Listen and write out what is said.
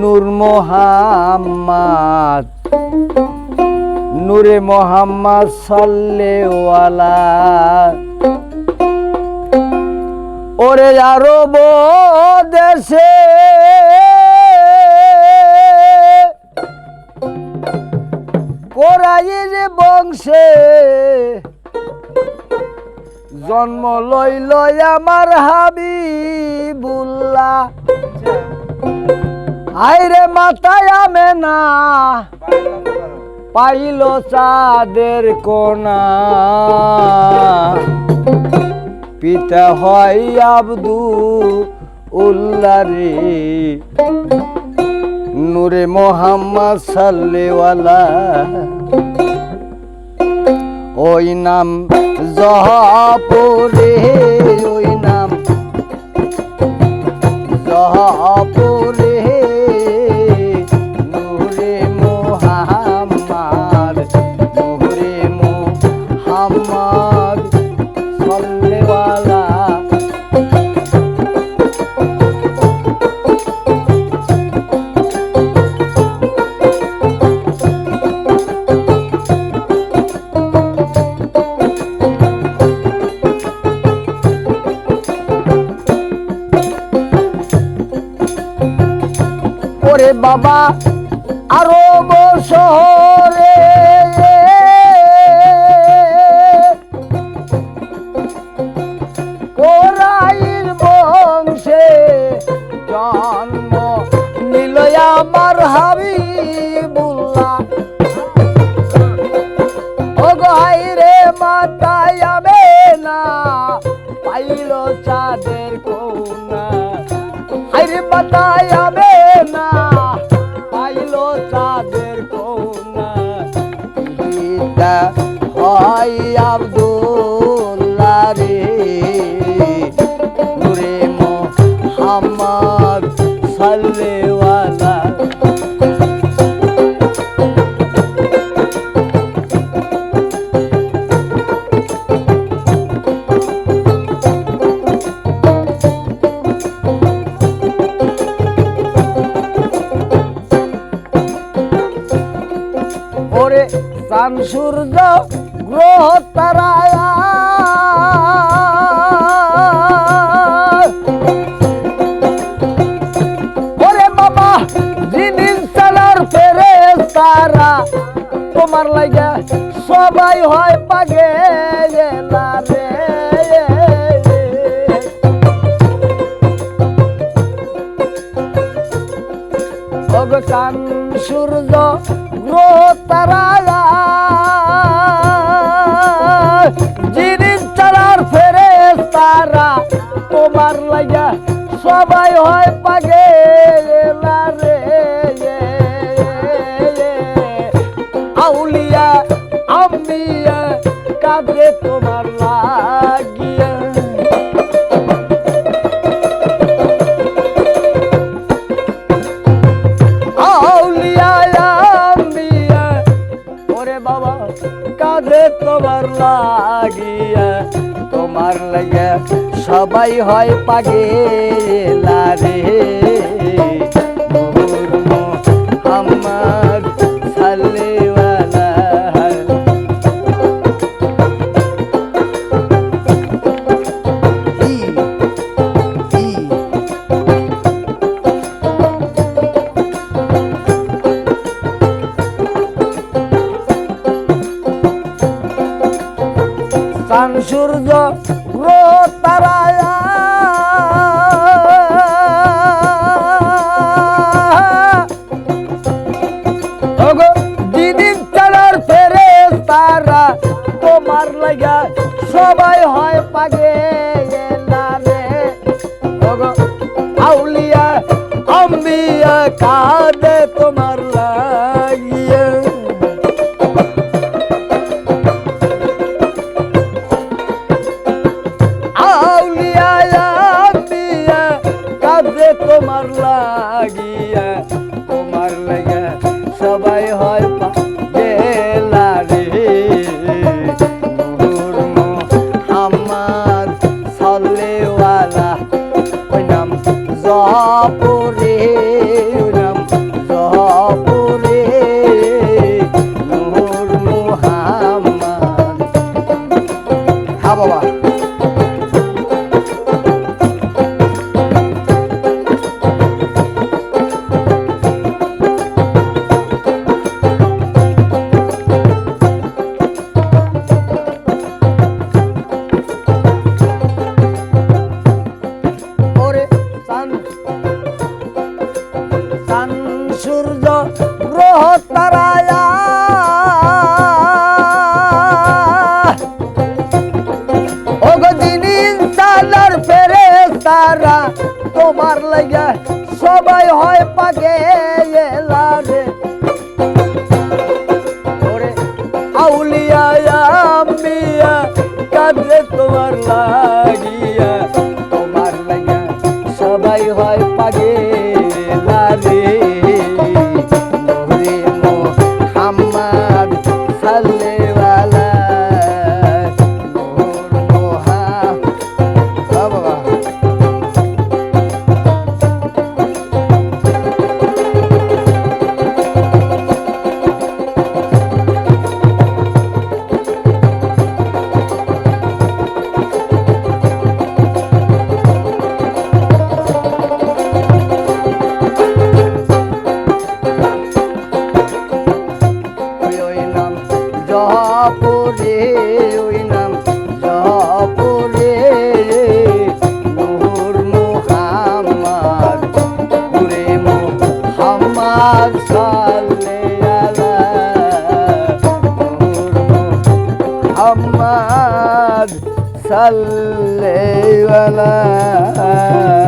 নূর মোহাম্মদ নূরে মোহাম্মদ সাল্লেওয়ালা। ওরে আরব দেশে কোরাইর বংশে জন্ম লইল আমার হাবিবুল্লাহ। আইরে মাথায় আমে না। পাইল চাঁদের কোনা। পিতা হয় আবদু উল্লাহ রে নূরে মোহাম্মদ সাল্লেওয়ালা। ওই নাম জহাপুরে, ওই নাম জহাপুরে। ওরে বাবা, আরও শহরে। কোরাইল বংশে জন্ম নিল আমার হাবিবুল্লাহ। ও গাই রে না পাইল চাঁদের কোনা আব্দুল্লাহ রে নূরে মোহাম্মদ সাল্লেওয়ালা ওরে চান সূর্য বাবা ফেরে তারা তোমার লাগে সবাই হয় পাগে সূর্য গ্রহ তারা সবাই হয় পাগে রে আমার সাল্লেওয়ালা ই ই সূর্য তারা তোমার লাগা সবাই হয় পাগে আউলিয়া, আম্বিয়া কাঁদে তোমার লাগিয়া। তোমার লাগিয়া। তোমার লাগা সবাই হয় গেলা এলারা তোমার লাগে সবাই হয় পাগে এলারে। ওরে আউলিয়া আম্বিয়া কাঁদে তোমার লাগিয়া জহপুরে ওই নাম জহপুরে নূর মুহাম্মদ নূর মুহাম্মদ সাল্লে আলা